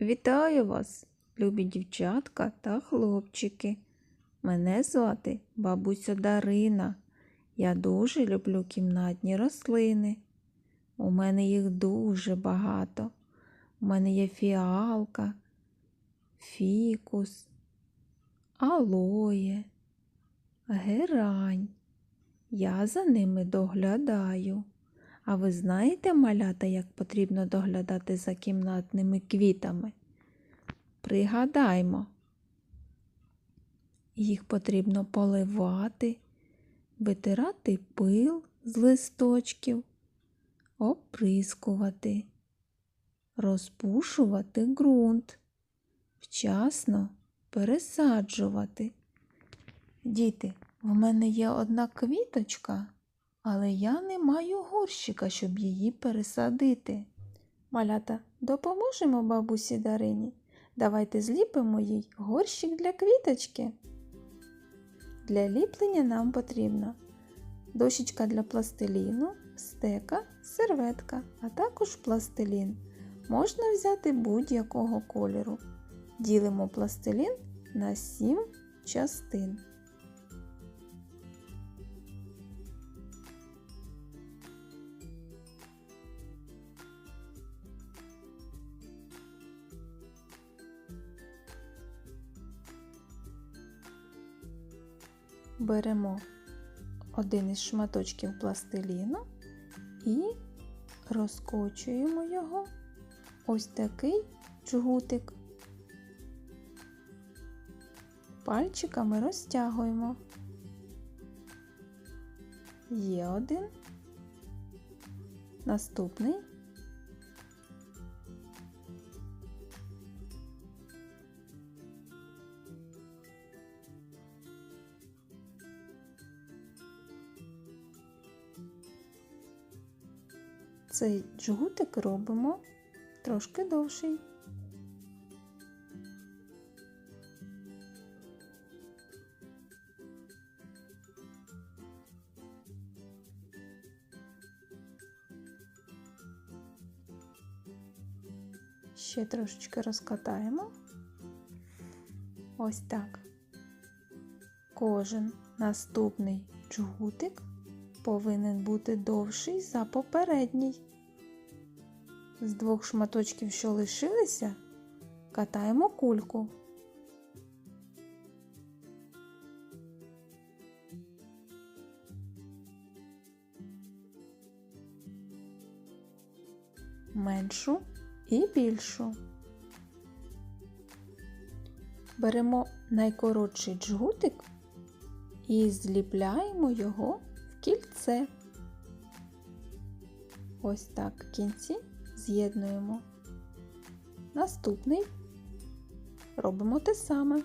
Вітаю вас, любі дівчатка та хлопчики. Мене звати бабуся Дарина. Я дуже люблю кімнатні рослини. У мене їх дуже багато. У мене є фіалка, фікус, алоє, герань. Я за ними доглядаю. А ви знаєте, малята, як потрібно доглядати за кімнатними квітами? Пригадаймо. Їх потрібно поливати, витирати пил з листочків, оприскувати, розпушувати ґрунт, вчасно пересаджувати. Діти, в мене є одна квіточка, але я не маю горщика, щоб її пересадити. Малята, допоможемо бабусі Дарині. Давайте зліпимо їй горщик для квіточки. Для ліплення нам потрібна дощечка для пластиліну, стека, серветка, а також пластилін. Можна взяти будь-якого кольору. Ділимо пластилін на 7 частин. Беремо один із шматочків пластиліну і розкочуємо його ось такий джгутик. Пальчиками розтягуємо. Є один. Наступний. Цей джгутик робимо трошки довший. Ще трошечки розкатаємо. Ось так. Кожен наступний джгутик повинен бути довший за попередній. З двох шматочків, що лишилися, катаємо кульку. Меншу і більшу. Беремо найкоротший джгутик і зліпляємо його кільце. Ось так кінці з'єднуємо. Наступний робимо те саме.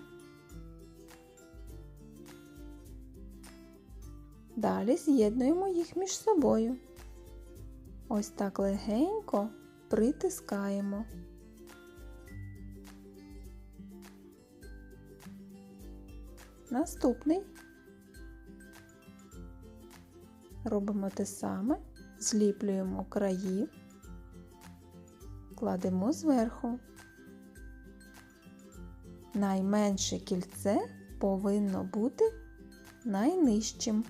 Далі з'єднуємо їх між собою. Ось так легенько притискаємо. Наступний робимо те саме, зліплюємо краї, кладемо зверху. Найменше кільце повинно бути найнижчим.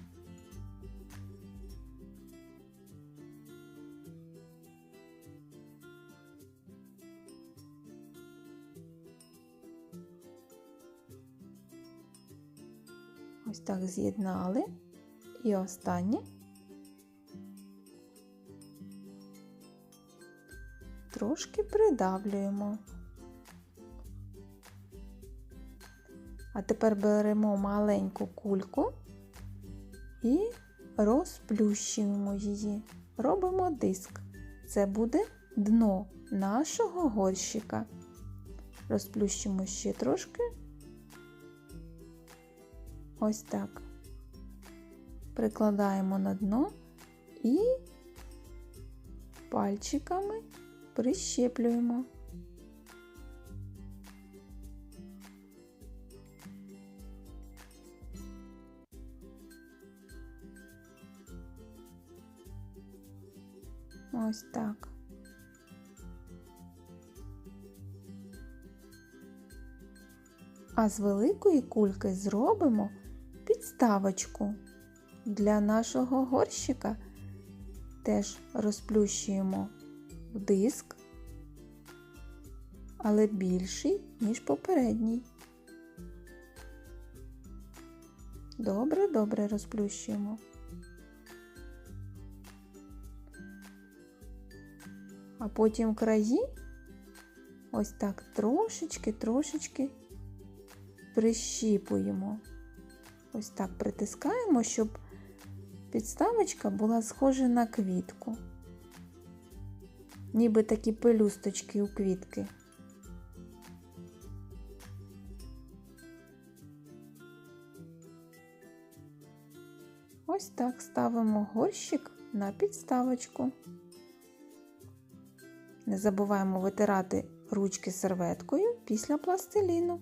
Ось так з'єднали. І останнє. Трошки придавлюємо. А тепер беремо маленьку кульку і розплющуємо її. Робимо диск. Це буде дно нашого горщика. Розплющимо ще трошки. Ось так. Прикладаємо на дно і пальчиками прищеплюємо. Ось так. А з великої кульки зробимо підставочку для нашого горщика. Теж розплющуємо диск, але більший, ніж попередній. Добре, добре розплющуємо. А потім краї ось так трошечки, трошечки прищіпуємо. Ось так притискаємо, щоб підставочка була схожа на квітку. Ніби такі пелюсточки у квітки. Ось так ставимо горщик на підставочку. Не забуваємо витирати ручки серветкою після пластиліну.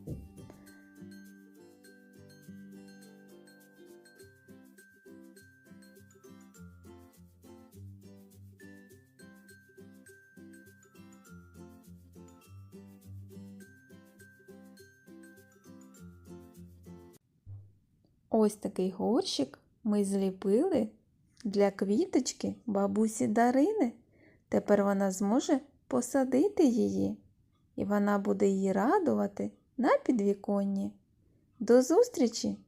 Ось такий горщик ми зліпили для квіточки бабусі Дарини. Тепер вона зможе посадити її, і вона буде її радувати на підвіконні. До зустрічі,